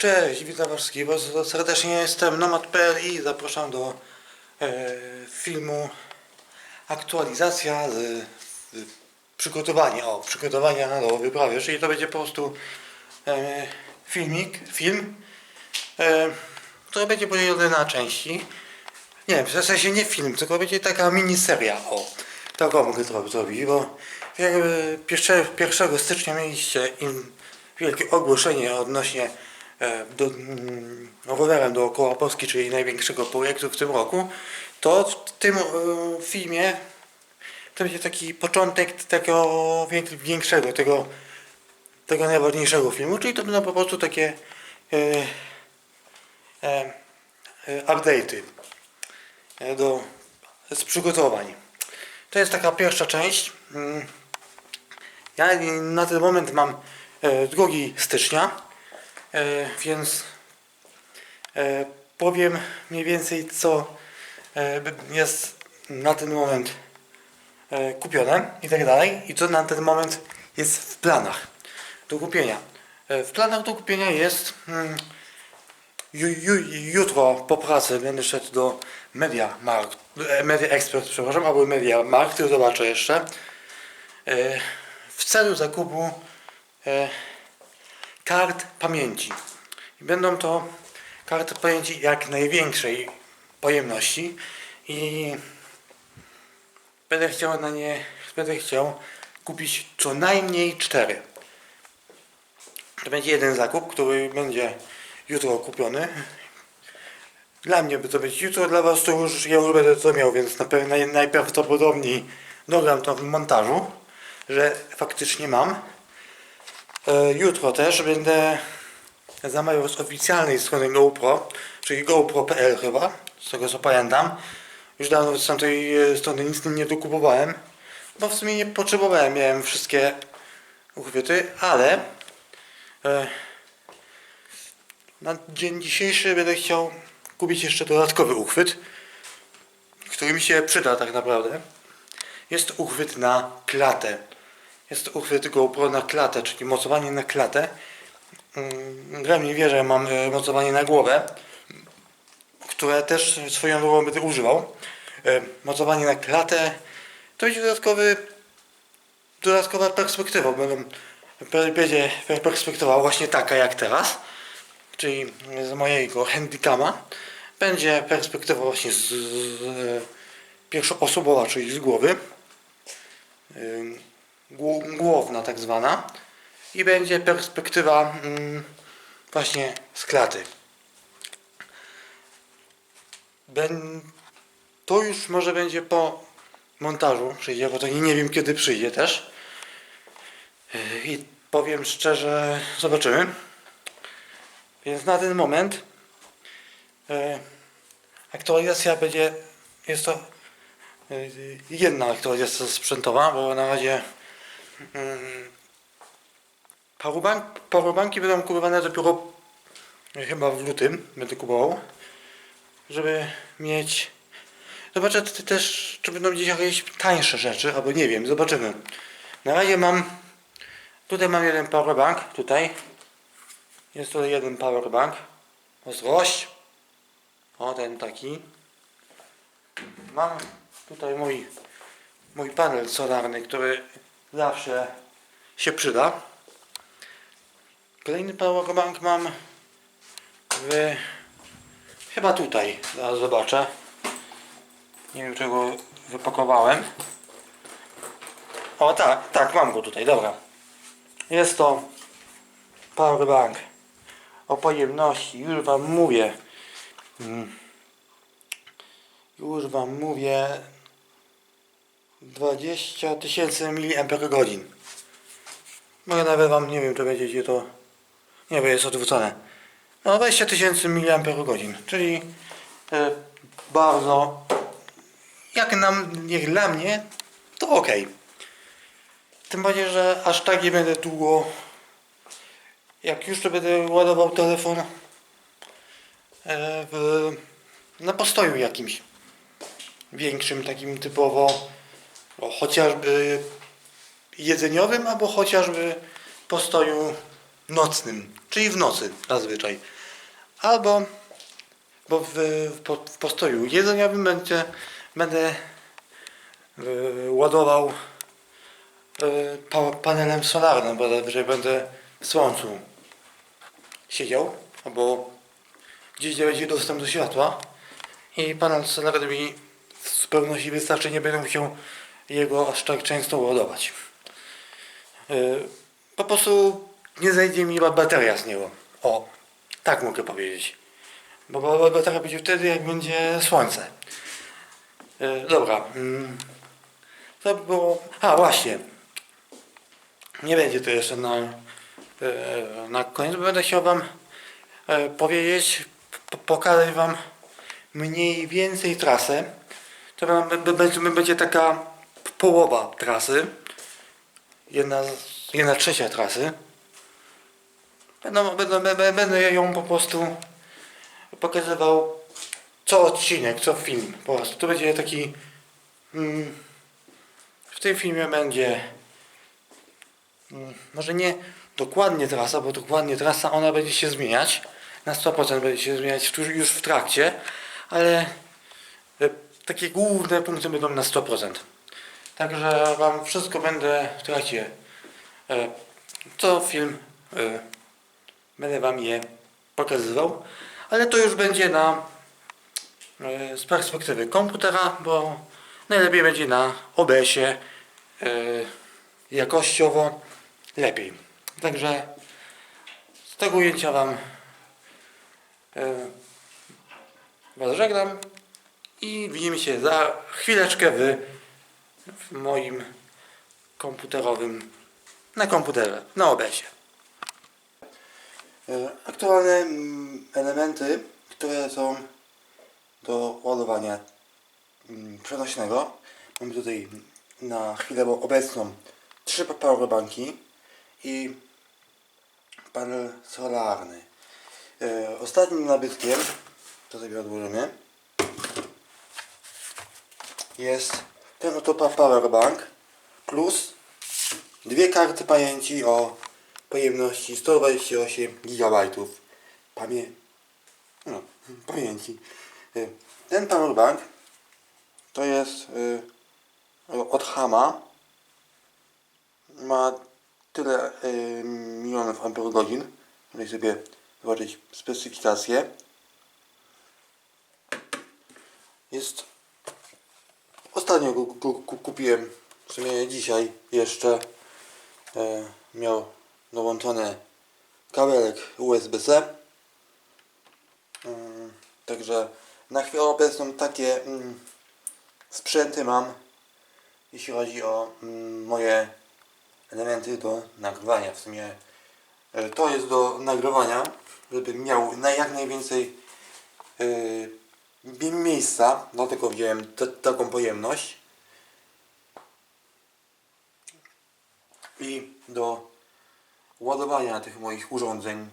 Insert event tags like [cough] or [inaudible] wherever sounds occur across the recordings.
Cześć, witam wszystkich bardzo serdecznie. Jestem Nomad.pl i zapraszam do e, filmu aktualizacja z, z przygotowania, o, przygotowania do wyprawy, czyli to będzie po prostu e, filmik, film, e, który będzie podzielony na części. Nie, w sensie nie film, tylko będzie taka miniseria, o, taką mogę to zrobić, bo jakby 1, 1 stycznia mieliście im wielkie ogłoszenie odnośnie do, mm, rowerem dookoła Polski, czyli największego projektu w tym roku, to w tym e, filmie to będzie taki początek tego większego, tego, tego najważniejszego filmu, czyli to będą po prostu takie e, e, e, update'y e, do, z przygotowań. To jest taka pierwsza część. Mm. Ja na ten moment mam e, 2 stycznia, e, więc e, powiem mniej więcej co e, jest na ten moment e, kupione i tak dalej i co na ten moment jest w planach do kupienia. E, w planach do kupienia jest mm, Ju, ju, jutro po pracy będę szedł do Media Markt, e, Media Expert, przepraszam, albo Media Markt, zobaczę jeszcze. E, W celu zakupu e, kart pamięci. I Będą to karty pamięci jak największej pojemności i będę chciał na nie, będę chciał kupić co najmniej cztery. To będzie jeden zakup, który będzie jutro kupiony. Dla mnie by to być jutro, dla Was to już ja już będę to miał, więc na pewno naj, najprawdopodobniej dogram to w montażu, że faktycznie mam. E, jutro też będę zamawiał z oficjalnej strony GoPro, czyli GoPro.pl chyba, z tego co pamiętam. Już dawno z tamtej e, strony nic nie dokupowałem, bo w sumie nie potrzebowałem, miałem wszystkie uchwyty, ale e, na dzień dzisiejszy będę chciał kupić jeszcze dodatkowy uchwyt, który mi się przyda tak naprawdę. Jest uchwyt na klatę. Jest to uchwyt GoPro na klatę, czyli mocowanie na klatę. Mm, Gra mnie wie, że mam e, mocowanie na głowę, które też swoją drogą będę używał. E, Mocowanie na klatę to będzie dodatkowy, dodatkowa perspektywa. Będą, będzie perspektywa właśnie taka jak teraz czyli z mojego handicama, będzie perspektywa właśnie z, z pierwszoosobowa, czyli z głowy, główna tak zwana i będzie perspektywa mm, właśnie z klaty. To już może będzie po montażu przyjdzie, bo to nie, wiem kiedy przyjdzie też. Yy, I powiem szczerze, zobaczymy. Więc na ten moment e, aktualizacja będzie, jest to e, jedna aktualizacja sprzętowa, bo na razie powerbank, powerbanki będą kupowane dopiero e, chyba w lutym, będę kupował, żeby mieć Zobaczę też, czy będą gdzieś jakieś tańsze rzeczy, albo nie wiem, zobaczymy. Na razie mam, tutaj mam jeden powerbank, tutaj, jest to jeden powerbank. Ostrość. O, ten taki. Mam tutaj mój, mój panel solarny, który zawsze się przyda. Kolejny powerbank mam w, chyba tutaj. Zaraz zobaczę. Nie wiem, czego wypakowałem. O, tak, tak, mam go tutaj, dobra. Jest to powerbank o pojemności, już Wam mówię. Mm. Już Wam mówię. 20 tysięcy mAh. Mogę nawet Wam, nie wiem, czy będziecie to... Nie, bo jest odwrócone. No 20 tysięcy mAh, czyli e, bardzo, jak, nam, jak dla mnie, to ok. Tym bardziej, że aż tak nie będę długo jak już to będę ładował telefon e, w, na postoju jakimś większym, takim typowo chociażby jedzeniowym, albo chociażby postoju nocnym, czyli w nocy zazwyczaj. Albo bo w, w, po- w postoju jedzeniowym będzie, będę e, ładował e, pa, panelem solarnym, bo zazwyczaj będę w słońcu siedział, albo gdzieś gdzie będzie dostęp do światła i panel solarny mi w zupełności wystarczy, nie będę musiał jego aż tak często ładować. E, Po prostu nie zejdzie mi bateria z niego. O, tak mogę powiedzieć. Bo ba- bateria będzie wtedy, jak będzie słońce. E, Dobra. mm, To by było... A, właśnie. Nie będzie to jeszcze na, e, na koniec. bo Będę chciał Wam powiedzieć, pokazać Wam mniej więcej trasę. To będzie taka połowa trasy. Jedna, jedna trzecia trasy. Będę, będę, będę, ją po prostu pokazywał co odcinek, co film. Po prostu to będzie taki. Mm, w tym filmie będzie. Mm, może nie dokładnie trasa, bo dokładnie trasa ona będzie się zmieniać. Na 100% będzie się zmieniać już w trakcie, ale e, takie główne punkty będą na 100%. Także Wam wszystko będę w trakcie. E, co film e, będę Wam je pokazywał, ale to już będzie na e, z perspektywy komputera, bo najlepiej będzie na OBS-ie jakościowo lepiej. Także z tego ujęcia Wam Was żegnam i widzimy się za chwileczkę w, w moim komputerowym na komputerze, na OBS-ie. E, Aktualne mm, elementy, które są do ładowania mm, przenośnego. Mamy tutaj na chwilę obecną trzy powerbanki i panel solarny. E, Ostatnim nabytkiem, to sobie odłożymy, jest ten oto pa- powerbank plus dwie karty pamięci o pojemności 128 GB pamię no, pamięci. Y, Ten powerbank to jest y, od Hama. Ma tyle y, milionów amperogodzin. Tutaj sobie zobaczyć specyfikację. Jest ostatnio go, kupiłem w sumie dzisiaj jeszcze e, miał dołączony kabelek USB-C Mm, Także na chwilę obecną takie mm, sprzęty mam, jeśli chodzi o mm, moje elementy do nagrywania. W sumie e, to jest do nagrywania, żeby miał na jak najwięcej e, miejsca, dlatego wziąłem t- taką pojemność. I do ładowania tych moich urządzeń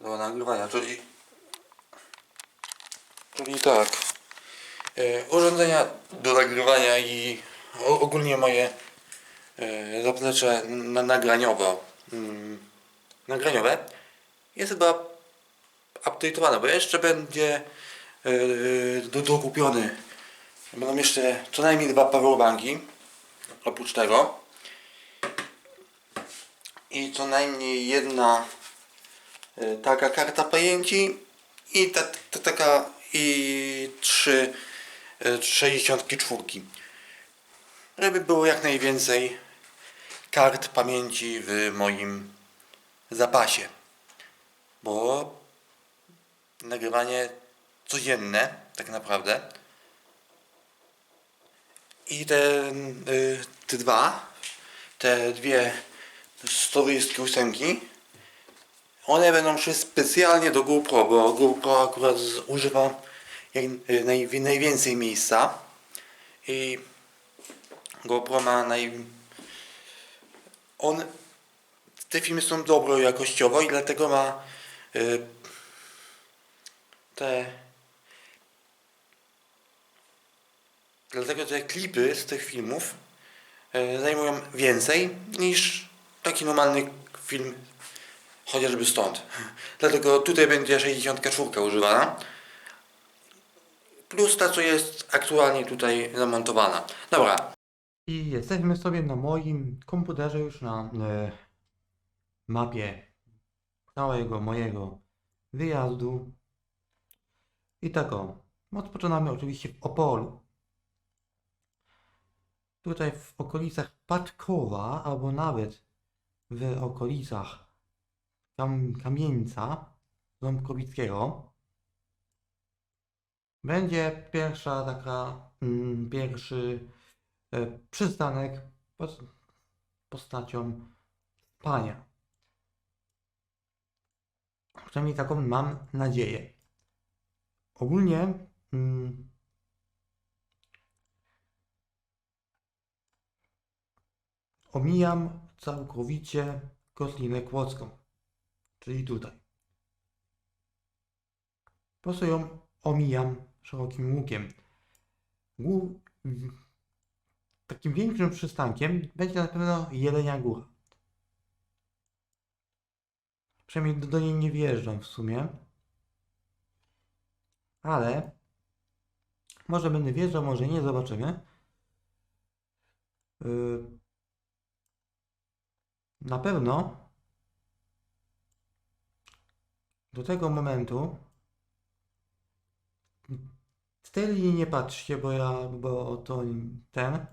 do nagrywania, czyli czyli tak e, urządzenia do nagrywania i ogólnie moje e, zaplecze na, nagraniowe mm, nagraniowe jest chyba update'owane, bo jeszcze będzie do, dokupiony. Będą jeszcze co najmniej dwa powerbanki oprócz tego. I co najmniej jedna e, taka karta pamięci i ta, ta, taka i trzy e, 64 żeby było jak najwięcej kart pamięci w moim zapasie. Bo nagrywanie codzienne tak naprawdę. I te, y, te dwa te dwie 128 one będą szły specjalnie do GoPro, bo GoPro akurat używa y, naj, najwięcej miejsca. I GoPro ma naj... On... Te filmy są dobro jakościowo i dlatego ma y, te... Dlatego te klipy z tych filmów y, zajmują więcej niż taki normalny film chociażby stąd. Dlatego tutaj będzie 64 używana. Plus ta, co jest aktualnie tutaj zamontowana. Dobra. I jesteśmy sobie na moim komputerze już na e, mapie całego mojego wyjazdu. I tak o, rozpoczynamy oczywiście w Opolu. Tutaj w okolicach Patkowa, albo nawet w okolicach Kam Kamieńca Ząbkowickiego będzie pierwsza taka, mm, pierwszy e, przystanek pod postacią spania. Przynajmniej taką mam nadzieję. Ogólnie mm, omijam całkowicie Kotlinę Kłodzką, czyli tutaj. Po prostu ją omijam szerokim łukiem. Takim większym przystankiem będzie na pewno Jelenia Góra. Przynajmniej do, do niej nie wjeżdżam w sumie. Ale może będę wjeżdżał, może nie, zobaczymy. Yy, na pewno do tego momentu z tej linii nie patrzcie, bo ja, bo to ten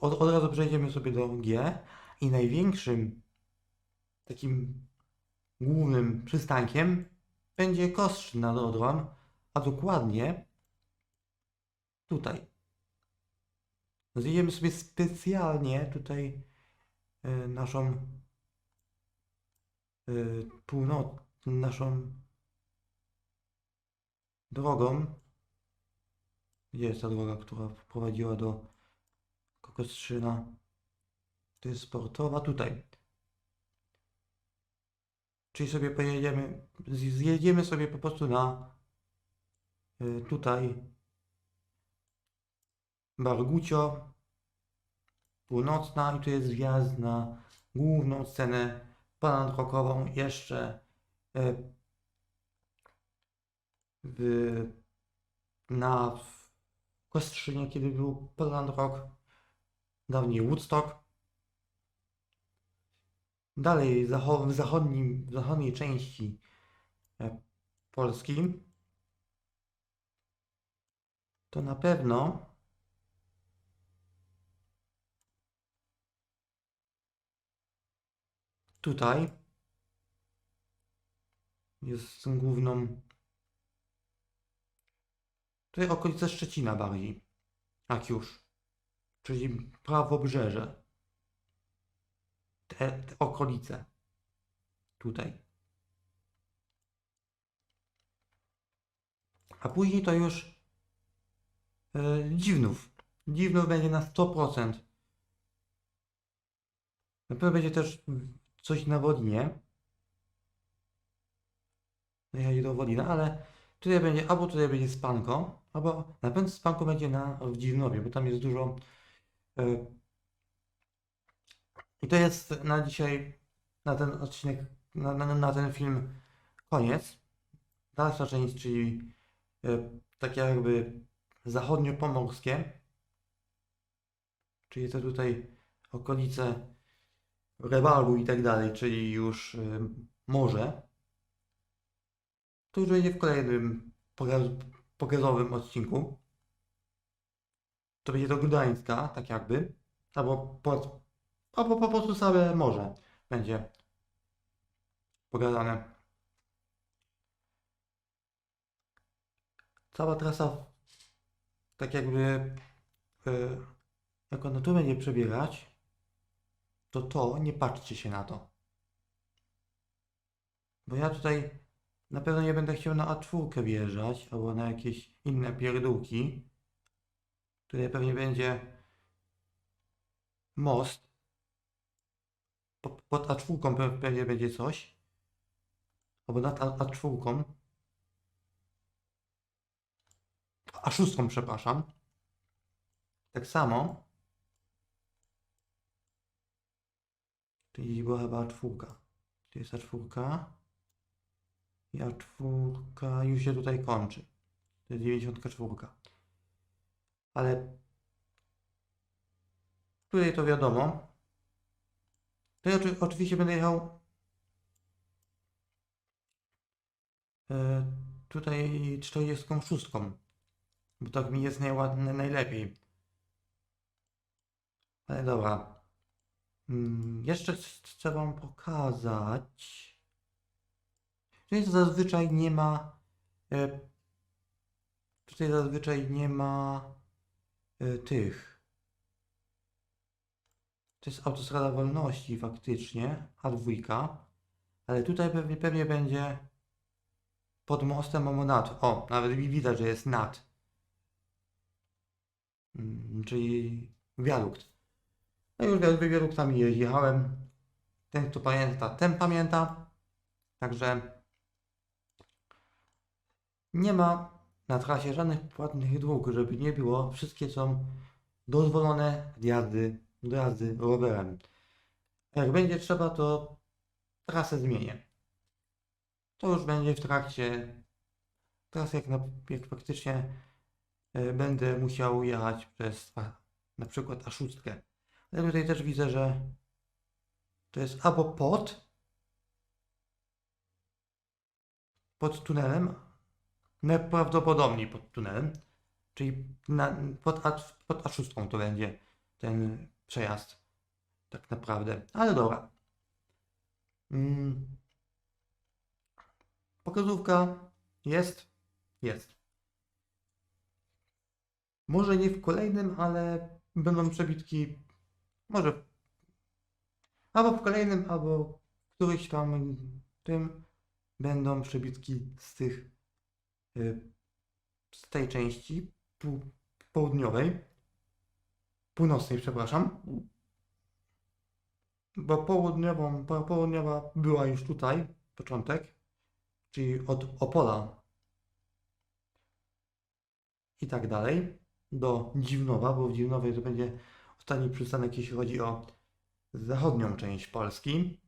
od, od razu przejdziemy sobie do G i największym takim głównym przystankiem będzie Kostrzyn nad Odrą, a dokładnie tutaj. Zjedziemy sobie specjalnie tutaj y, naszą y, północ, naszą drogą. Gdzie jest ta droga, która prowadziła do Kokostrzyna? To jest sportowa, tutaj. Czyli sobie pojedziemy, zjedziemy sobie po prostu na y, tutaj Bargucio północna i tu jest wjazd na główną scenę panandrokową jeszcze y, w, na Kostrzynie, kiedy był Panandrok, dawniej Woodstock. Dalej w, zachodnim, w zachodniej części e, Polski to na pewno tutaj jest główną tutaj okolice Szczecina bardziej. Jak już. Czyli prawobrzeże te, te okolice. Tutaj. A później to już e, Dziwnów. Dziwnów będzie na 100% na pewno będzie też coś na Wolinie. Jechać do Wolina, ale tutaj będzie, albo tutaj będzie spanko, albo na pewno spanko będzie na, w Dziwnowie, bo tam jest dużo. e, I to jest na dzisiaj, na ten odcinek, na, na, na ten film koniec. Dalsza część, czyli e, takie jakby zachodnio-pomorskie, czyli to tutaj okolice Rewalu i tak dalej, czyli już y, morze, to już będzie w kolejnym pokaz, pokazowym odcinku. To będzie do Gdańska, tak jakby, albo po, albo po prostu całe morze będzie pokazane. Cała trasa, tak jakby, y, jak ona tu będzie przebiegać, to to nie patrzcie się na to. Bo ja tutaj na pewno nie będę chciał na A4 wjeżdżać, albo na jakieś inne pierdółki. Tutaj pewnie będzie most. Po- Pod A4 pe- pewnie będzie coś. Albo nad A- A4. A6, przepraszam. Tak samo Czyli była chyba czwórka. Tu jest A4. I A4 już się tutaj kończy. To jest 94. Ale tutaj to wiadomo. To ja oczy- oczywiście będę jechał e, tutaj 46. Bo tak mi jest najładne, najlepiej. Ale dobra. Mm, Jeszcze ch- chcę Wam pokazać. Tutaj zazwyczaj nie ma. E, tutaj zazwyczaj nie ma e, tych. To jest autostrada wolności faktycznie, A2. Ale tutaj pewnie, pewnie będzie pod mostem albo nad. O, nawet wi- widać, że jest nad. Mm, Czyli wiadukt. No już wiad- wiaduktami jechałem. Ten, kto pamięta, ten pamięta. Także nie ma na trasie żadnych płatnych dróg, żeby nie było. Wszystkie są dozwolone do jazdy, jazdy rowerem. Jak będzie trzeba, to trasę zmienię. To już będzie w trakcie teraz jak, na, jak faktycznie e, będę musiał jechać przez na przykład A6. Ale tutaj też widzę, że to jest albo pod pod tunelem, najprawdopodobniej pod tunelem, czyli na, pod, A, pod A6 to będzie ten przejazd tak naprawdę. Ale dobra. Mm. Pokazówka jest, jest. Może nie w kolejnym, ale będą przebitki, może albo w kolejnym, albo któryś tam tym będą przebitki z tych y, z tej części południowej, północnej, przepraszam. Bo południową, po- południowa była już tutaj, początek, czyli od Opola i tak dalej, do Dziwnowa, bo w Dziwnowej to będzie ostatni przystanek, jeśli chodzi o zachodnią część Polski.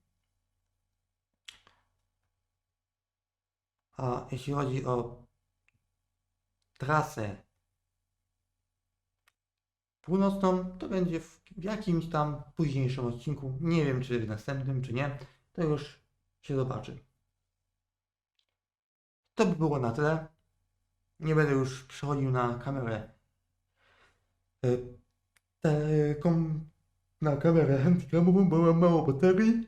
A jeśli chodzi o trasę północną, to będzie w, jakimś tam późniejszym odcinku. Nie wiem, czy w następnym, czy nie. To już się zobaczy. To by było na tyle. Nie będę już przechodził na kamerę. Y, Taką na kamerę [laughs] handicamową, bo mam mało baterii.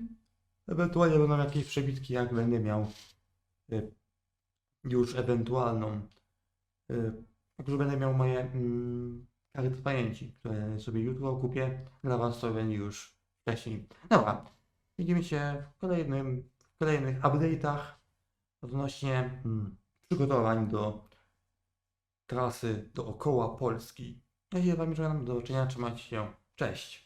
Ewentualnie będą jakieś przebitki, jak będę miał y, już ewentualną. y, Jak już będę miał moje mm, karty pamięci, które sobie jutro kupię. Dla Was to będzie już wcześniej. Dobra, widzimy się w, kolejnym, w kolejnych update'ach odnośnie mm, przygotowań do trasy dookoła Polski. Ja się Wam żegnam, do zobaczenia, trzymajcie się, cześć!